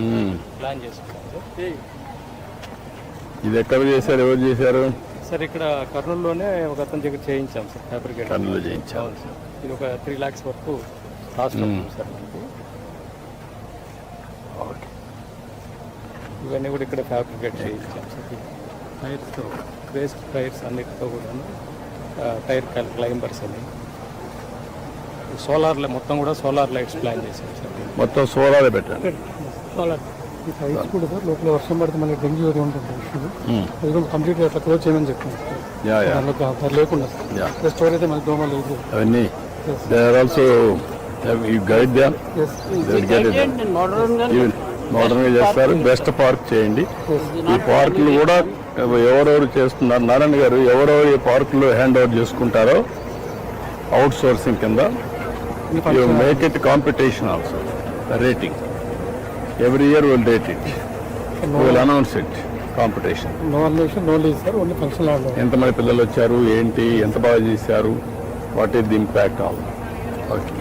మ్మ్. Plan చేసుకున్నాం sir ఇది ఎక్కడ చేశారు? ఎవరు చేశారు? సార్ ఇక్కడ కర్నూలులోనే ఒక అతని దగ్గర చేయించాం సార్ ఫ్యాబ్రికేట్ కర్నూలు అవును సార్. ఇది ఒక త్రీ ల్యాక్స్ వరకు కాస్ట్ అవుతుంది సార్ ఇవన్నీ కూడా ఇక్కడ ఫ్యాబ్రికేట్ చేయించాం సార్. టైర్స్ బేస్ టైర్స్ అన్నిటితో కూడా టైర్ క్లైంబర్స్ అని. సోలార్ మొత్తం కూడా సోలార్ లైట్స్ ప్లాన్ చేసాం సార్. మొత్తం సోలార్ పెట్టండి కూడా సార్ లోపల వర్షం పడితే మనకి డెంగ్యూ అది ఉంటుంది. అది కూడా కంప్లీట్గా అట్లా క్లోజ్ చేయమని లేకుండా. సార్ యా స్టోర్ అయితే మనకి అవన్నీ. They are also you guide them చేస్తారు. బెస్ట్ పార్క్ చేయండి. ఈ పార్కులు కూడా ఎవరెవరు చేస్తున్నారు? నారాయణ గారు ఎవరెవరు ఈ పార్కులు హ్యాండ్ ఓవర్ చేసుకుంటారో అవుట్ సోర్సింగ్ కింద you make it competition also rating every year will rate it will announce it competition no అన్వేషన్ no lease sir only function hall ఎంతమంది పిల్లలు వచ్చారు ఏంటి ఎంత బాగా చేశారు what is the impact all okay